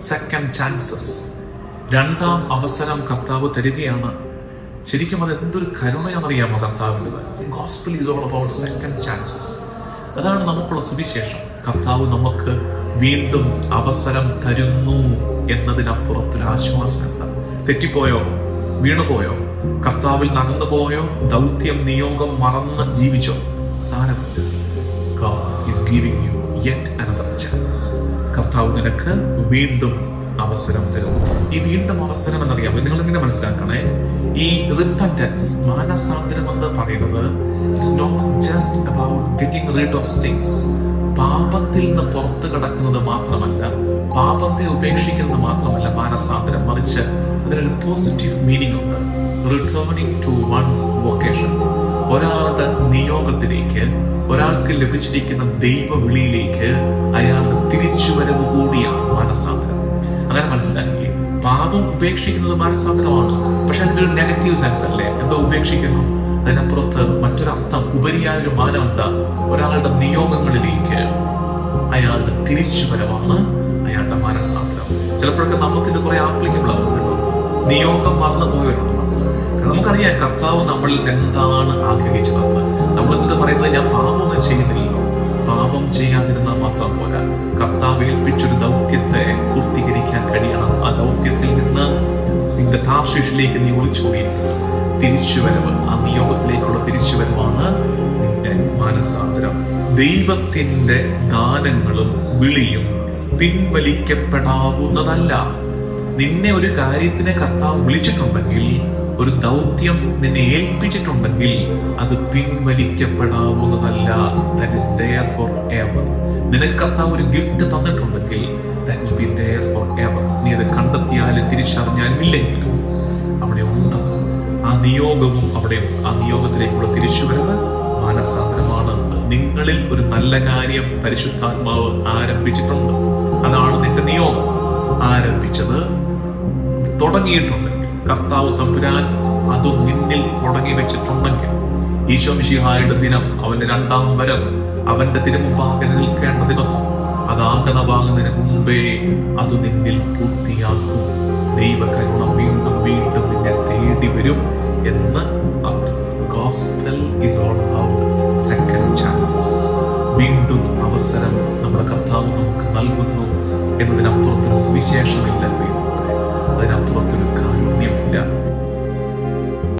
Second chances രണ്ടാം അവസരം കർത്താവ് തരികയാണ്. ശരിക്കും അത് എന്തൊരു കരുണയാണെന്നറിയാമോ കർത്താവിന്റെത് ഗോസ്പിൾ ഈസ് ചാൻസസ് അതാണ് നമുക്കുള്ള സുവിശേഷം. കർത്താവ് നമുക്ക് വീണ്ടും അവസരം തരുന്നു എന്നതിനപ്പുറത്തൊരു ആശ്വാസമുണ്ട്. തെറ്റിപ്പോയോ? വീണുപോയോ? കർത്താവിൽ നകന്നു പോയോ ദൗത്യം നിയോഗം മറന്ന് ജീവിച്ചോ? സാരമില്ല. God is giving you yet another chance. കർത്താവ് നിനക്ക് വീണ്ടും അവസരം തരുന്നു ഈ വീണ്ടും അവസരം എന്നറിയാമോ നിങ്ങൾ ഇങ്ങനെ മനസ്സിലാക്കണേ? ഈ റിപ്പന്റൻസ് മാനസാന്തരം എന്ന് പറയുന്നത് it's not just about getting rid of sins പാപത്തിൽ നിന്ന് പുറത്തു കിടക്കുന്നത് മാത്രമല്ല പാപത്തെ ഉപേക്ഷിക്കുന്നത് മാത്രമല്ല മാനസാന്തരം. മറിച്ച് അതിനൊരു പോസിറ്റീവ് മീനിങ് ഉണ്ട്. റിട്ടേണിംഗ് ടു വൺസ് വൊക്കേഷൻ ഒരാളുടെ നിയോഗത്തിലേക്ക് ഒരാൾക്ക് ലഭിച്ചിരിക്കുന്ന ദൈവവിളിയിലേക്ക് അയാൾക്ക് തിരിച്ചുവരവ് കൂടിയാണ് മാനസാന്തരം. അങ്ങനെ മനസ്സിലാക്കി പാപം ഉപേക്ഷിക്കുന്നത് മാനസാന്തരമാണ്. പക്ഷെ അതിന്റെ ഒരു നെഗറ്റീവ് സെൻസ് അല്ലേ? എന്തോ ഉപേക്ഷിക്കുന്നു. അതിനപ്പുറത്ത് മറ്റൊരർത്ഥം ഉപരിയായ ഒരു മാനം എന്താ ഒരാളുടെ നിയോഗങ്ങളിലേക്ക് അയാളുടെ തിരിച്ചുവരവാണ് അയാളുടെ മാനസാന്തരം. ചിലപ്പോഴൊക്കെ നമുക്കിത് കുറെ ആപ്ലിക്കബിൾ ആകുന്നുണ്ടോ നിയോഗം മറന്നു പോയവരുണ്ട് നമുക്കറിയാം കർത്താവ് നമ്മളിൽ എന്താണ് ആഗ്രഹിച്ചതെന്ന്. നമ്മൾ എന്നിട്ട് പറയുന്നത് ഞാൻ പാപമൊന്നും ചെയ്യുന്നില്ലല്ലോ. പാപം ചെയ്യാതിരുന്നാൽ മാത്രം പോരാ. കർത്താവ് ഏൽപ്പിച്ചൊരു ദൗത്യത്തെ പൂർത്തീകരിക്കാൻ താർശിഷിലേക്ക് നീ ഒളിച്ചോടിയിരിക്കുക തിരിച്ചുവരവ് ആ നിയോഗത്തിലേക്കുള്ള തിരിച്ചുവരവാണ് നിന്റെ മനസാന്തരം. ദൈവത്തിന്റെ ദാനങ്ങളും വിളിയും പിൻവലിക്കപ്പെടാവുന്നതല്ല. നിന്നെ ഒരു കാര്യത്തിന് കർത്താവ് വിളിച്ചിട്ടുണ്ടെങ്കിൽ ഒരു ദൗത്യം നിന്നെ ഏൽപ്പിച്ചിട്ടുണ്ടെങ്കിൽ അത് പിൻവലിക്കപ്പെടാവുന്നതല്ല. ദാറ്റ് ഇസ് ദയർ ഫോർ നിനക്ക് കർത്താവ് ഒരു ഗിഫ്റ്റ് തന്നിട്ടുണ്ടെങ്കിൽ that will be there for നീ അത് കണ്ടെത്തിയാലും തിരിച്ചറിഞ്ഞാലും ഇല്ലെങ്കിലും അവിടെ ഉണ്ട് ആ നിയോഗവും അവിടെ. ആ നിയോഗത്തിലേക്കുള്ള തിരിച്ചുവരവ് മാനസാന്തരമാണ്. നിങ്ങളിൽ ഒരു നല്ല കാര്യം പരിശുദ്ധാത്മാവ് ആരംഭിച്ചിട്ടുണ്ട്. അതാണ് നിന്റെ നിയോഗം. ആരംഭിച്ചത് തുടങ്ങിയിട്ടുണ്ടെങ്കിൽ. കർത്താവ് തമ്പുരാൻ അത് നിന്നിൽ തുടങ്ങി വെച്ചിട്ടുണ്ടെങ്കിൽ ഈശോ മിഷിഹായുടെ ദിനം അവന്റെ രണ്ടാം വരം അവന്റെ തിരുമുമ്പാകെ നിൽക്കേണ്ട ദിവസം അതാഗതമാകുന്നതിന് മുമ്പേ അത് നിന്നിൽ പൂർത്തിയാക്കും. ദൈവകരുണ വീണ്ടും വീണ്ടും നിന്നെ തേടി വരും എന്ന് ഈസ് വീണ്ടും അവസരം നമ്മുടെ കർത്താവ് നമുക്ക് നൽകുന്നു എന്നതിനപ്പുറത്തൊരു സുവിശേഷമില്ല അതിനപ്പുറത്തൊരു അതിനപ്പുറത്തൊരു Yeah.